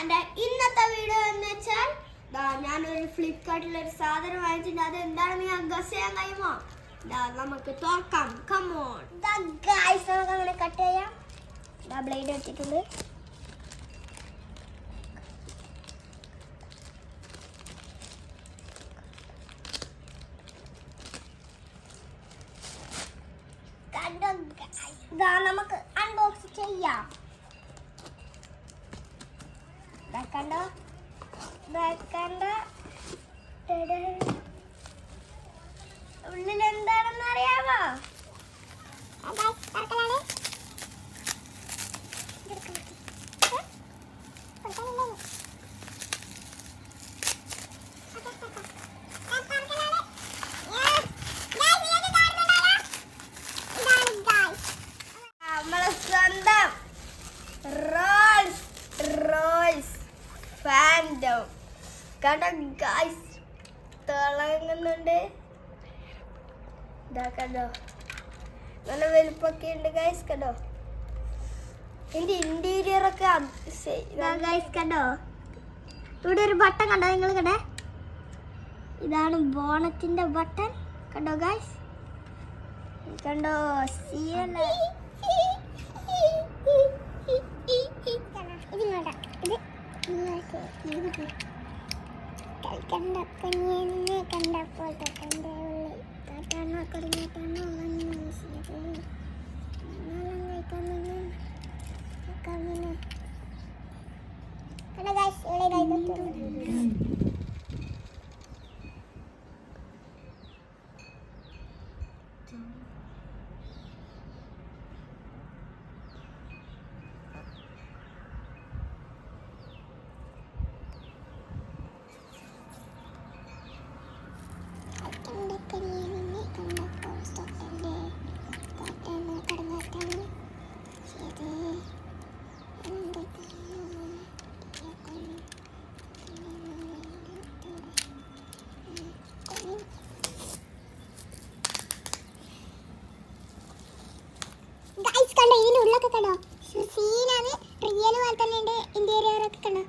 എന്റെ ഇന്നത്തെ വീഡിയോ എന്ന് വെച്ചാൽ ഞാനൊരു ഫ്ലിപ്കാർട്ടിൽ ഒരു സാധനം വാങ്ങിച്ചിട്ടുണ്ട്. അത് എന്താണെന്ന് ഞാൻ ഗസ് ചെയ്യാൻ കഴിയുമോ? നമുക്ക് തുറക്കാം. കമോൺ ഗൈസ് അങ്ങനെ കട്ട് ചെയ്യാം. ബ്ലേഡ് എടുത്തിട്ടുണ്ട് നമുക്ക് അൺബോക്സ് ചെയ്യാം. കണ്ടോ കണ്ടോ. ഉള്ളിൽ എന്താണെന്ന് അറിയാമോ നമ്മളെ സ്വന്തം റോൾസ് റോൾസ് ഫാൻഡം കണ്ടോ ഗായ്സ് തിളങ്ങുന്നുണ്ട്. ഇതാ കണ്ടോ? നല്ല വലുപ്പൊക്കെ ഉണ്ട് ഗായ്സ് കണ്ടോ? ഇതിന്റെ ഇന്റീരിയർ ഒക്കെ ഗായ്സ് കണ്ടോ? ഇവിടെ ഒരു ബട്ടൺ കണ്ടോ നിങ്ങൾ കണ്ടേ? ഇതാണ് ബോണത്തിന്റെ ബട്ടൺ കണ്ടോ ഗായ്സ് കണ്ടോ? സീല കണ്ട കുഞ്ഞിനെ കണ്ടപ്പോൾ തൊട്ടൻ്റെ ഉള്ളിൽ കാട്ടാണോ കുടുങ്ങിട്ടാണോ വന്നു വീശിയത് നാളം കഴിക്കാമെന്ന് കേൾക്കാമെന്ന് കണ്ട ഗൈസ് ഇവിടെ ഇതായി ഗൈസ് ഉള്ളൊക്കെ കണ്ടോ? സീനാണ് റിയൽ പോലെ തന്നെ ഉണ്ട്. ഇന്റീരിയർ ഒക്കെ കണ്ടോ?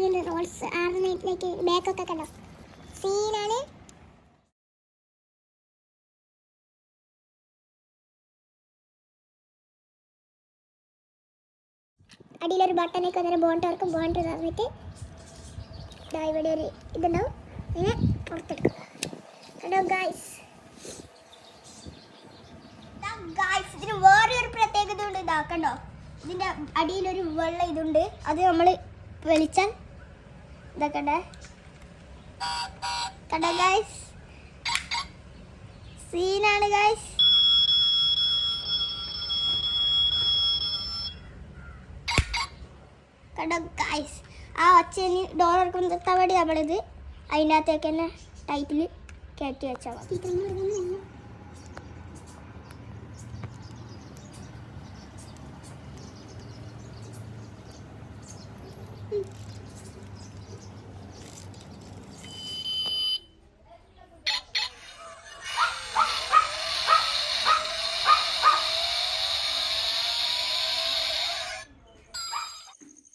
വീൽ റോൾസ് ആറ് നൈറ്റിലേക്ക് ബാക്ക് ഒക്കെ കണ്ടോ? സീനാണ് അടിയിലൊരു ബട്ടനൊക്കെ അന്നേരം ബോണ്ട് ഇറക്കും ബോണ്ട് തന്നിട്ട് ഇവിടെ ഒരു ഇതുണ്ടാവും. ഇങ്ങനെ പുറത്തെടുക്കും. ഹലോ ഗൈസ് ഗായ്സ് ഇതിന് വേറെ ഒരു പ്രത്യേകത ഉണ്ട്. ഇതാക്കണ്ടോ ഇതിന്റെ അടിയിലൊരു വെള്ള ഇതുണ്ട്. അത് നമ്മൾ വലിച്ചാൽ ഇതാക്കണ്ടേ കണ്ടേ? ഗായ്സ് സീനാണ് ഗായ്സ് കണ്ടോ ഗായ്സ് ആ ഒച്ചയിൽ ഡോർ ഇറക്കുന്ന തവടി നമ്മളിത് അതിന്റെ അകത്തേക്ക് തന്നെ ടൈറ്റിൽ കയറ്റി വെച്ചാൽ മതി.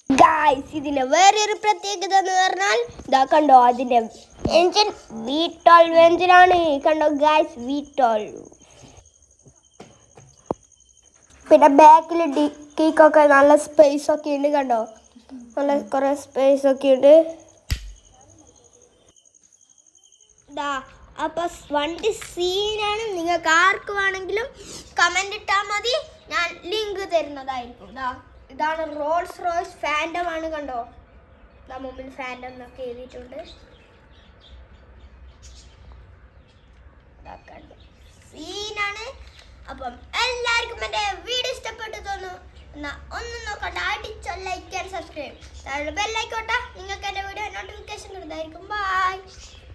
ഗായ്സ് വേറൊരു പ്രത്യേകത എന്ന് പറഞ്ഞാൽ ഇതാ കണ്ടോ അതിന്റെ എഞ്ചിൻ വി ട്വൽവ് എഞ്ചിനാണ് കണ്ടോ ഗായ്സ് വി ട്വൽവ് പിന്നെ ബാക്കിൽ ഡിക്കിക്കൊക്കെ നല്ല സ്പേസ് ഒക്കെ ഉണ്ട് കണ്ടോ. നല്ല കുറെ സ്പേസ് ഒക്കെ ഉണ്ട് അപ്പൊ വണ്ടി സീനാണ് നിങ്ങൾക്ക് ആർക്ക് വേണമെങ്കിലും കമന്റ് ഇട്ടാൽ മതി. ഞാൻ ലിങ്ക് തരുന്നതായിരിക്കും. ഇതാ ഇതാണ് റോൾസ് റോയ്സ് ഫാൻഡം ആണ് കണ്ടോ? ഇതാ മുമ്പിൽ ഫാൻഡം എന്നൊക്കെ എഴുതിയിട്ടുണ്ട്. സീനാണ് അപ്പം എല്ലാവർക്കും എന്റെ വീട് ഇഷ്ടപ്പെട്ടു തോന്നുന്നു. എന്നാ ഒന്നും നോക്കണ്ട. ലൈക്ക് ആൻഡ് സബ്സ്ക്രൈബ് താഴെ ബെല്ലൈക്കോട്ടെ നിങ്ങൾക്ക് എന്റെ വീഡിയോ നോട്ടിഫിക്കേഷൻ കിട്ടുന്നതായിരിക്കും ബൈ